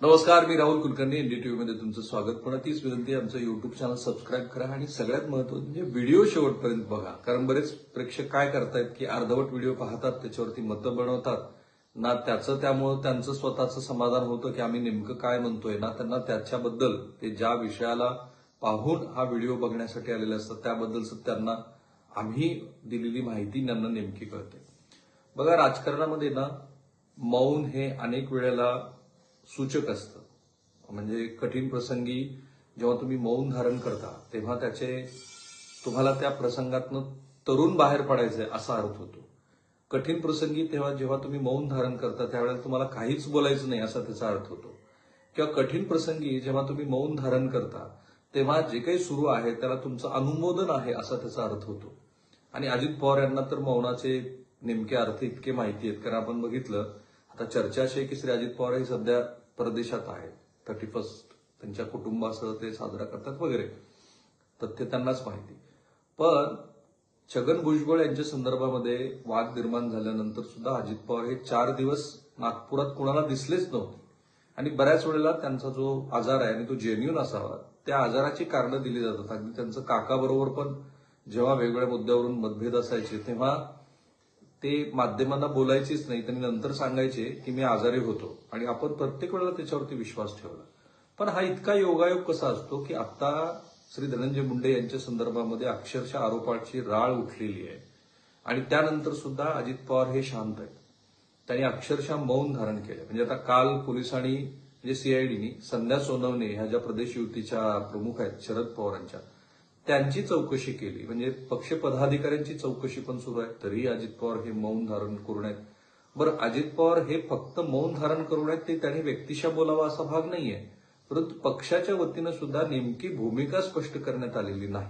नमस्कार मी राहुल कुलकर्णी एनडीटीव्ही मध्ये तुमचं स्वागत. पुन्हा तीच विनंती आमचं युट्यूब चॅनल सबस्क्राईब करा आणि सगळ्यात महत्वाचं म्हणजे व्हिडिओ शेवटपर्यंत बघा. कारण बरेच प्रेक्षक काय करतायत की अर्धवट व्हिडिओ पाहतात त्याच्यावरती मतं बनवतात. ना त्याचं त्यामुळं त्यांचं स्वतःचं समाधान होतं की आम्ही नेमकं काय म्हणतोय ना त्यांना त्याच्याबद्दल ते ज्या विषयाला पाहून हा व्हिडिओ बघण्यासाठी आलेले असतात त्याबद्दलच त्यांना आम्ही दिलेली माहिती त्यांना नेमकी कळते. बघा राजकारणामध्ये ना मौन हे अनेक वेळेला सूचक असतं. म्हणजे कठीण प्रसंगी जेव्हा तुम्ही मौन धारण करता तेव्हा त्याचे तुम्हाला त्या प्रसंगातनं तरुण बाहेर पडायचंय असा अर्थ होतो. कठीण प्रसंगी तेव्हा जेव्हा तुम्ही मौन धारण करता त्यावेळेला तुम्हाला काहीच बोलायचं नाही असा त्याचा अर्थ होतो. किंवा कठीण प्रसंगी जेव्हा तुम्ही मौन धारण करता तेव्हा जे काही सुरू आहे त्याला तुमचं अनुमोदन आहे असा त्याचा अर्थ होतो. आणि अजित पवार यांना तर मौनाचे नेमके अर्थ इतके माहिती आहेत कारण आपण बघितलं आता चर्चा अशी आहे की श्री अजित पवार हे सध्या परदेशात आहेत. थर्टी फर्स्ट त्यांच्या कुटुंबासह ते साजरा करतात वगैरे. तथ्य त्यांनाच माहिती. पण छगन भुजबळ यांच्या संदर्भामध्ये वाद निर्माण झाल्यानंतर सुद्धा अजित पवार हे चार दिवस नागपुरात कुणाला दिसलेच नव्हते. आणि बऱ्याच वेळेला त्यांचा जो आजार आहे आणि तो जेन्युन असावा त्या आजाराची कारणं दिली जातात. अगदी त्यांचं काकाबरोबर पण जेव्हा वेगवेगळ्या मुद्द्यावरून मतभेद असायचे तेव्हा ते माध्यमांना बोलायचीच नाही त्यांनी नंतर सांगायचे की मी आजारी होतो. आणि आपण प्रत्येक वेळेला त्याच्यावरती विश्वास ठेवला. पण हा इतका योगायोग कसा असतो की आता श्री धनंजय मुंडे यांच्या संदर्भामध्ये अक्षरशः आरोपाची राळ उठलेली आहे. आणि त्यानंतर सुद्धा अजित पवार हे शांत आहेत. त्यांनी अक्षरशः मौन धारण केलं. म्हणजे आता काल पोलिसांनी म्हणजे सीआयडीनी संध्या सोनवणे ह्या ज्या प्रदेश युतीच्या प्रमुख आहेत शरद पवारांच्या त्यांची चौकशी केली. म्हणजे पक्ष पदाधिकाऱ्यांची चौकशी पण सुरू आहे. तरीही अजित पवार हे मौन धारण करून आहेत बरं अजित पवार हे फक्त मौन धारण करून आहेत ते त्यांनी व्यक्तिशा बोलावा असा भाग नाहीये. परंतु पक्षाच्या वतीनं सुद्धा नेमकी भूमिका स्पष्ट करण्यात आलेली नाही.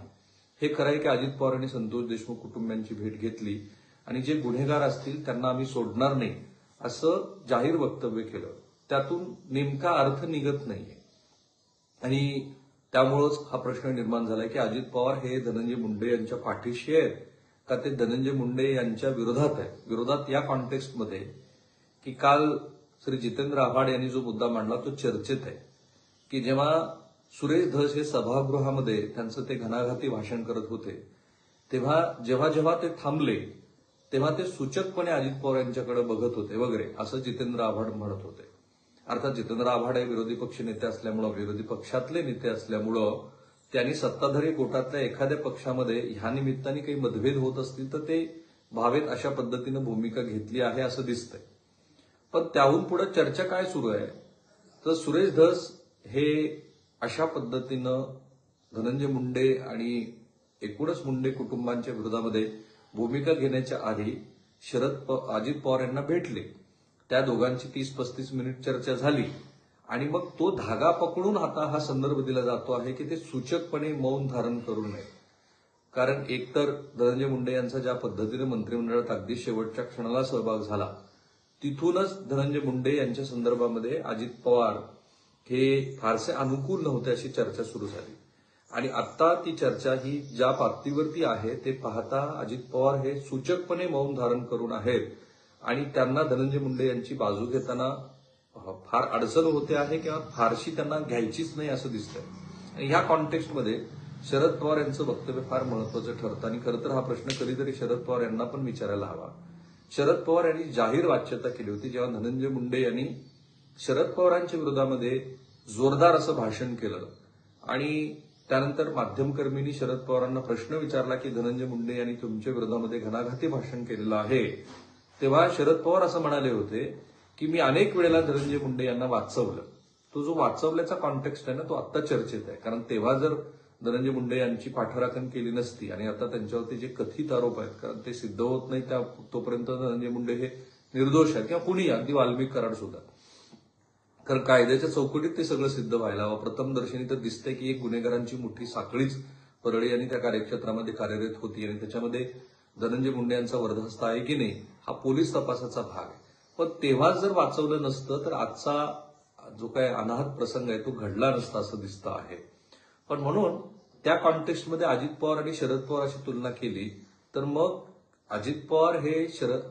हे खरं आहे की अजित पवार आणि संतोष देशमुख कुटुंबियांची भेट घेतली आणि जे गुन्हेगार असतील त्यांना आम्ही सोडणार नाही असं जाहीर वक्तव्य केलं. त्यातून नेमका अर्थ निघत नाहीये. आणि त्यामुळंच हा प्रश्न निर्माण झालाय की अजित पवार हे धनंजय मुंडे यांच्या पाठीशी आहेत. का ते धनंजय मुंडे यांच्या विरोधात आहे विरोधात या कॉन्टेक्स्टमध्ये की काल श्री जितेंद्र आव्हाड यांनी जो मुद्दा मांडला तो चर्चेत आहे. की जेव्हा सुरेश धस हे सभागृहामध्ये त्यांचं ते घणाघाती भाषण करत होते तेव्हा जेव्हा जेव्हा ते थांबले तेव्हा ते सूचकपणे अजित पवार यांच्याकडे बघत होते वगैरे असं जितेंद्र आव्हाड म्हणत होते. अर्थात जितेंद्र आव्हाड हे विरोधी पक्ष नेते असल्यामुळं विरोधी पक्षातले नेते असल्यामुळं त्यांनी सत्ताधारी गोटातल्या एखाद्या पक्षामध्ये ह्या निमित्ताने काही मतभेद होत असतील तर ते भावेत अशा पद्धतीनं भूमिका घेतली आहे असं दिसतंय. पण त्याहून पुढे चर्चा काय सुरू आहे? तर सुरेश धस हे अशा पद्धतीनं धनंजय मुंडे आणि एकूणच मुंडे कुटुंबांच्या विरोधामध्ये भूमिका घेण्याच्या आधी शरद प- अजित पवार यांना भेटले. त्या दोघांची तीस पस्तीस मिनिट चर्चा झाली. आणि मग तो धागा पकडून आता हा संदर्भ दिला जातो आहे की ते सूचकपणे मौन धारण करू नये. कारण एकतर धनंजय मुंडे यांचा ज्या पद्धतीने मंत्रिमंडळात अगदी शेवटच्या क्षणाला सहभाग झाला तिथूनच धनंजय मुंडे यांच्या संदर्भामध्ये अजित पवार हे फारसे अनुकूल नव्हते अशी चर्चा सुरू झाली. आणि आता ती चर्चा ही ज्या पातळीवरती आहे ते पाहता अजित पवार हे सूचकपणे मौन धारण करून आहेत आणि त्यांना धनंजय मुंडे यांची बाजू घेताना फार अडचण होते आहे किंवा फारशी त्यांना घ्यायचीच नाही असं दिसतंय. आणि ह्या कॉन्टेक्स्टमध्ये शरद पवार यांचं वक्तव्य फार महत्वाचं ठरतं. आणि खरं तर हा प्रश्न कधीतरी शरद पवार यांना पण विचारायला हवा. शरद पवार यांनी जाहीर वाच्यता केली होती जेव्हा धनंजय मुंडे यांनी शरद पवारांच्या विरोधामध्ये जोरदार असं भाषण केलं. आणि त्यानंतर माध्यमकर्मींनी शरद पवारांना प्रश्न विचारला की धनंजय मुंडे यांनी तुमच्या विरोधामध्ये घणाघाती भाषण केलेलं आहे? तेव्हा शरद पवार असं म्हणाले होते की मी अनेक वेळेला धनंजय मुंडे यांना वाचवलं. तो जो वाचवल्याचा कॉन्टेक्स्ट आहे ना तो आता चर्चेत आहे. कारण तेव्हा जर धनंजय मुंडे यांची पाठराखण केली नसती आणि आता त्यांच्यावरती जे कथित आरोप आहेत कारण ते सिद्ध होत नाही त्या तोपर्यंत धनंजय मुंडे हे निर्दोष आहेत. किंवा कुणी अगदी वाल्मिक कराड सुद्धा. कारण कायद्याच्या चौकटीत ते सगळं सिद्ध व्हायला हवं. प्रथम दर्शनी तर दिसतंय की एक गुन्हेगारांची मोठी साखळीच परळी आणि त्या कार्यक्षेत्रामध्ये कार्यरत होती आणि त्याच्यामध्ये धनंजय मुंडे यांचा वर्धास्त आहे की नाही हा पोलीस तपासाचा भाग आहे. पण तेव्हाच जर वाचवलं नसतं तर आजचा जो काय अनाहत प्रसंग आहे तो घडला नसता असं दिसतं आहे. पण म्हणून त्या कॉन्टेक्स्टमध्ये अजित पवार आणि शरद पवार अशी तुलना केली तर मग अजित पवार हे शरद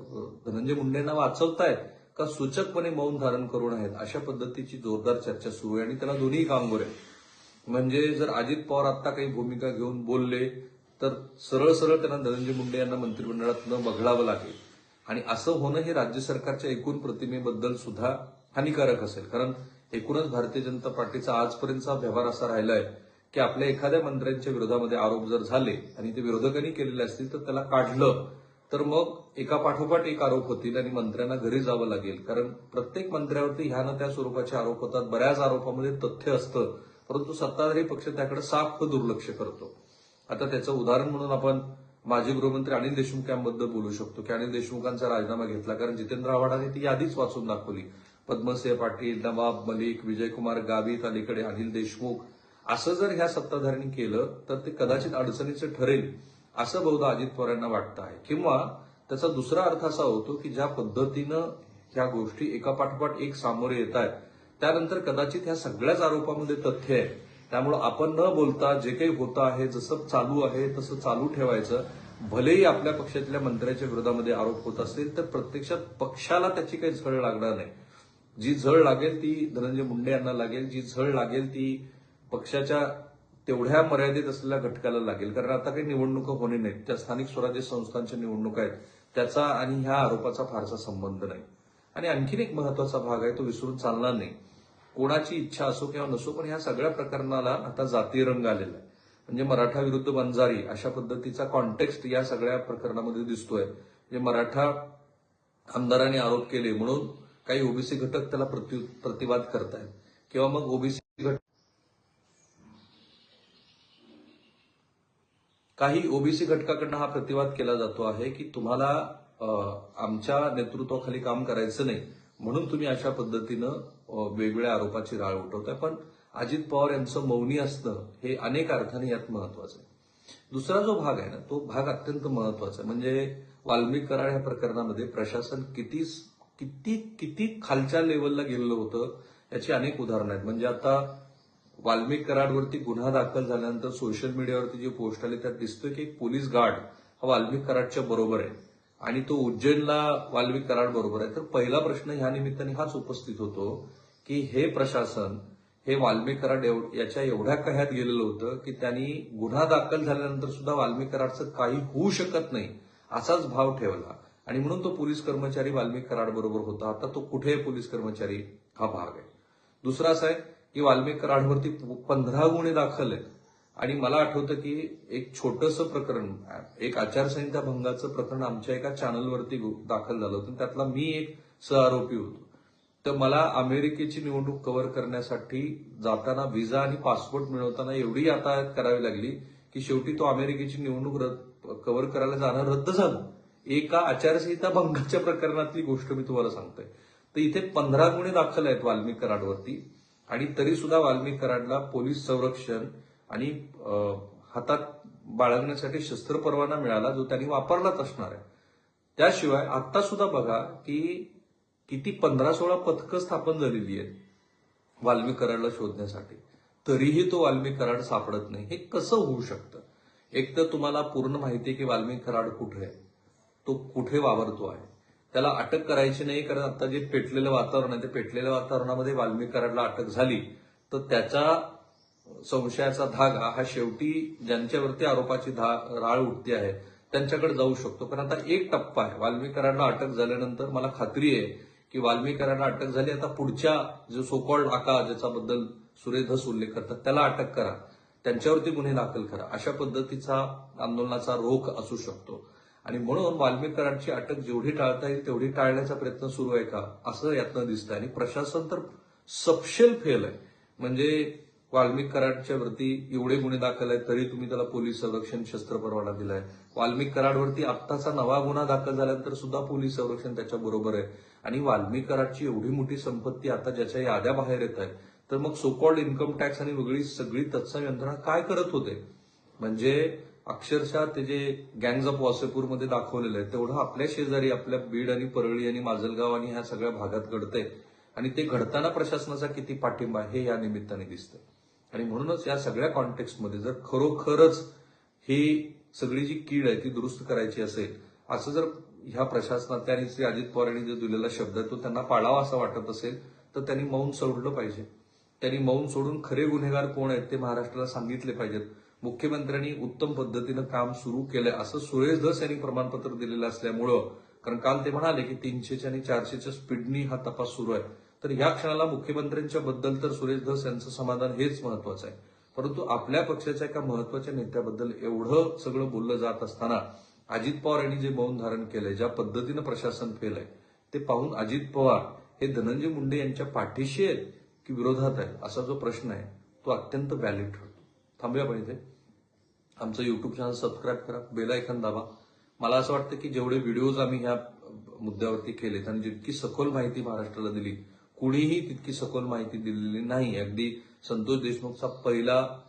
धनंजय मुंडेंना वाचवतायत का सूचकपणे मौन धारण करून आहेत अशा पद्धतीची जोरदार चर्चा सुरू आहे आणि त्याला दोन्ही कामगोर आहे म्हणजे जर अजित पवार आता काही भूमिका घेऊन बोलले तर सरळ सरळ त्यांना धनंजय मुंडे यांना मंत्रिमंडळात न बघडावं लागेल. आणि असं होणं हे राज्य सरकारच्या एकूण प्रतिमेबद्दल सुद्धा हानिकारक असेल. कारण एकूणच भारतीय जनता पार्टीचा आजपर्यंतचा व्यवहार असा राहिलाय की आपल्या एखाद्या मंत्र्यांच्या विरोधामध्ये आरोप जर झाले आणि ते विरोधकांनी केलेले असतील तर त्याला काढलं तर मग एका पाठोपाठ एक आरोप होतील आणि मंत्र्यांना घरी जावं लागेल. कारण प्रत्येक मंत्र्यावरती ह्या ना त्या स्वरूपाचे आरोप होतात. बऱ्याच आरोपामध्ये तथ्य असतं. परंतु सत्ताधारी पक्ष त्याकडे साफ दुर्लक्ष करतो. आता त्याचं उदाहरण म्हणून आपण माजी गृहमंत्री अनिल देशमुख यांबद्दल बोलू शकतो की अनिल देशमुखांचा राजीनामा घेतला. कारण जितेंद्र आव्हाडांनी ती यादीच वाचून दाखवली. पद्मसिंह पाटील नवाब मलिक विजयकुमार गावित अलीकडे अनिल देशमुख. असं जर ह्या सत्ताधाऱ्यांनी केलं तर ते कदाचित अडचणीचं ठरेल असं बहुधा अजित पवार यांना वाटतं आहे. किंवा त्याचा दुसरा अर्थ असा होतो की ज्या पद्धतीनं ह्या गोष्टी एका पाठोपाठ एक सामोरे येत आहेत त्यानंतर कदाचित ह्या सगळ्याच आरोपामध्ये तथ्य आहे. त्यामुळं आपण न बोलता जे काही होतं आहे जसं चालू आहे तसं चालू ठेवायचं. भलेही आपल्या पक्षातल्या मंत्र्याच्या विरोधामध्ये आरोप होत असतील तर प्रत्यक्षात पक्षाला त्याची काही झळ लागणार नाही. जी झळ लागेल ती धनंजय मुंडे यांना लागेल जी झळ लागेल ती पक्षाच्या तेवढ्या मर्यादित असलेल्या घटकाला लागेल. कारण आता काही निवडणुका होणे नाहीत. त्या स्थानिक स्वराज्य संस्थांच्या निवडणुका आहेत. त्याचा आणि ह्या आरोपाचा फारसा संबंध नाही. आणि आणखीन एक महत्त्वाचा भाग आहे तो विसरून चालणार नाही. कोणाची इच्छा असो किंवा नसो पण ह्या सगळ्या प्रकरणाला आता जातीय रंग आलेला आहे. म्हणजे मराठा विरुद्ध बंजारी अशा पद्धतीचा कॉन्टेक्स्ट या सगळ्या प्रकरणामध्ये दिसतोय. म्हणजे मराठा आमदारांनी आरोप केले म्हणून काही ओबीसी घटक त्याला प्रति- प्रतिवाद करतायत. किंवा मग ओबीसी घटक काही ओबीसी घटकाकडनं हा प्रतिवाद केला जातो आहे की तुम्हाला आमच्या नेतृत्वाखाली काम करायचं नाही. म्हणून तुम्ही अशा पद्धतीनं वेगवेगळ्या आरोपाची राळ उठवताय. पण अजित पवार यांचं मौनी असणं हे अनेक अर्थाने यात महत्वाचं आहे. दुसरा जो भाग आहे ना तो भाग अत्यंत महत्त्वाचा आहे. म्हणजे वाल्मिक कराड या प्रकरणामध्ये प्रशासन किती किती किती खालच्या लेवलला गेलेलं होतं याची अनेक उदाहरणं आहेत. म्हणजे आता वाल्मिक कराडवरती गुन्हा दाखल झाल्यानंतर सोशल मीडियावरती जी पोस्ट आली त्यात दिसतोय की एक पोलीस गार्ड हा वाल्मिक कराडच्या बरोबर आहे. आणि तो उज्जैनला वाल्मिक कराड बरोबर आहे. तर पहिला प्रश्न ह्या निमित्ताने हाच उपस्थित होतो की हे प्रशासन हे वाल्मिक कराड याच्या एवढ्या कह्यात गेलेलं होतं की त्यांनी गुन्हा दाखल झाल्यानंतर सुद्धा वाल्मिक कराडचं काही होऊ शकत नाही असाच भाव ठेवला. आणि म्हणून तो पोलीस कर्मचारी वाल्मिक कराड बरोबर होता. आता तो कुठे आहे पोलीस कर्मचारी? हा भाग आहे. दुसरा असा आहे की वाल्मिक कराडवरती पंधरा गुन्हे दाखल आहेत. आणि मला आठवतं की एक छोटंसं प्रकरण एक आचारसंहिता भंगाचं प्रकरण आमच्या एका चॅनलवरती दाखल झालं होतं. त्यातला मी एक सहआरोपी होतो. तर मला अमेरिकेची निवडणूक कव्हर करण्यासाठी जाताना व्हिसा आणि पासपोर्ट मिळवताना एवढी आता करावी लागली की शेवटी तो अमेरिकेची निवडणूक रद्द कव्हर करायला जाणं रद्द झालं. एका आचारसंहिता भंगाच्या प्रकरणातली गोष्ट मी तुम्हाला सांगतोय. तर इथे पंधरा गुन्हे दाखल आहेत वाल्मिक कराडवरती. आणि तरी सुद्धा वाल्मिक कराडला पोलीस संरक्षण आणि हातात बाळगण्यासाठी शस्त्र परवाना मिळाला जो त्यांनी वापरलाच असणार आहे. त्याशिवाय आता सुद्धा बघा की किती पंधरा सोळा पथकं स्थापन झालेली आहेत वाल्मिक कराडला शोधण्यासाठी. तरीही तो वाल्मिक कराड सापडत नाही. हे कसं होऊ शकतं? एक तर तुम्हाला पूर्ण माहिती आहे की वाल्मिक कराड कुठे आहे. तो कुठे वावरतो आहे. त्याला अटक करायची नाही कारण आता जे पेटलेलं वातावरण आहे ते पेटलेल्या वातावरणामध्ये वाल्मिक कराडला अटक झाली तर त्याचा संशयाचा धागा हा शेवटी ज्यांच्यावरती आरोपाची धा राळ उठते आहे त्यांच्याकडे जाऊ शकतो. पण आता एक टप्पा आहे. वाल्मिक अटक झाल्यानंतर मला खात्री आहे की वाल्मिक अटक झाली. आता पुढच्या जो सोकॉल्ड आका ज्याच्याबद्दल सुरेध उल्लेख करतात त्याला अटक करा. त्यांच्यावरती गुन्हे दाखल करा. अशा पद्धतीचा आंदोलनाचा रोख असू शकतो. आणि म्हणून वाल्मिक अटक जेवढी टाळता येईल तेवढी टाळण्याचा प्रयत्न सुरू आहे का? असं यातनं दिसतं आणि प्रशासन तर सपशेल फेल आहे. म्हणजे वाल्मिक कराडच्या वरती एवढे गुन्हे दाखल आहेत तरी तुम्ही त्याला पोलीस संरक्षण शस्त्र परवाना दिलाय. वाल्मिक कराडवरती आत्ताचा नवा गुन्हा दाखल झाल्यानंतर सुद्धा पोलीस संरक्षण त्याच्या बरोबर आहे. आणि वाल्मिक कराडची एवढी मोठी संपत्ती आता ज्याच्या याद्या बाहेर येत आहेत तर मग सोकॉल्ड इन्कम टॅक्स आणि वेगळी सगळी तत्सम यंत्रणा काय करत होते? म्हणजे अक्षरशः ते जे गँग्ज ऑफ वासेपूरमध्ये दाखवलेलं आहे तेवढं आपल्या शेजारी आपल्या बीड आणि परळी आणि माजलगाव आणि ह्या सगळ्या भागात घडतंय. आणि ते घडताना प्रशासनाचा किती पाठिंबा हे या निमित्ताने दिसतंय. आणि म्हणूनच या सगळ्या कॉन्टेक्स्टमध्ये जर खरोखरच ही सगळी जी कीड आहे ती दुरुस्त करायची असेल असं जर ह्या प्रशासनात आणि श्री अजित पवार यांनी जो दिलेला शब्द आहे तो त्यांना पाळावा असं वाटत असेल तर त्यांनी मौन सोडलं पाहिजे. त्यांनी मौन सोडून खरे गुन्हेगार कोण आहेत ते महाराष्ट्राला सांगितले पाहिजेत. मुख्यमंत्र्यांनी उत्तम पद्धतीनं काम सुरू केलंय असं सुरेश धस यांनी प्रमाणपत्र दिलेलं असल्यामुळं कारण काल ते म्हणाले की तीनशेच्या आणि चारशेच्या स्पीडनी हा तपास सुरू आहे. तर या क्षणाला मुख्यमंत्र्यांच्या बद्दल तर सुरेश धस यांचं समाधान हेच महत्वाचं आहे. परंतु आपल्या पक्षाच्या एका महत्त्वाच्या नेत्याबद्दल एवढं सगळं बोललं जात असताना अजित पवार यांनी जे मौन धारण केलंय ज्या पद्धतीनं प्रशासन फेल आहे ते पाहून अजित पवार हे धनंजय मुंडे यांच्या पाठीशी आहेत की विरोधात आहेत असा जो प्रश्न आहे तो अत्यंत व्हॅलिड ठरतो. थांबूया पण इथे. आमचं युट्यूब चॅनल सबस्क्राईब करा बेल आयकन दाबा. मला असं वाटतं की जेवढे व्हिडिओज आम्ही ह्या मुद्द्यावरती केलेत आणि जितकी सखोल माहिती महाराष्ट्राला दिली कुणीही तितकी सखोल माहिती दिलेली नाही. अगदी संतोष देशमुखचा पहिला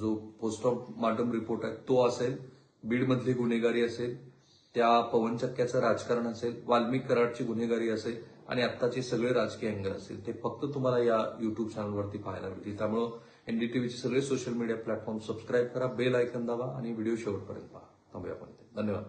जो पोस्ट ऑफ मार्टम रिपोर्ट आहे तो असेल. बीडमधली गुन्हेगारी असेल. त्या पवन चक्क्याचं राजकारण असेल. वाल्मिक कराडची गुन्हेगारी असेल. आणि आत्ताचे सगळे राजकीय अँगल असेल. ते फक्त तुम्हाला या युट्यूब चॅनलवरती पाहायला मिळतील. त्यामुळं एनडीटीव्हीचे सगळे सोशल मीडिया प्लॅटफॉर्म सबस्क्राईब करा बेल ऐकन दाबा आणि व्हिडिओ शेवटपर्यंत पहा. थांबूया आपण धन्यवाद.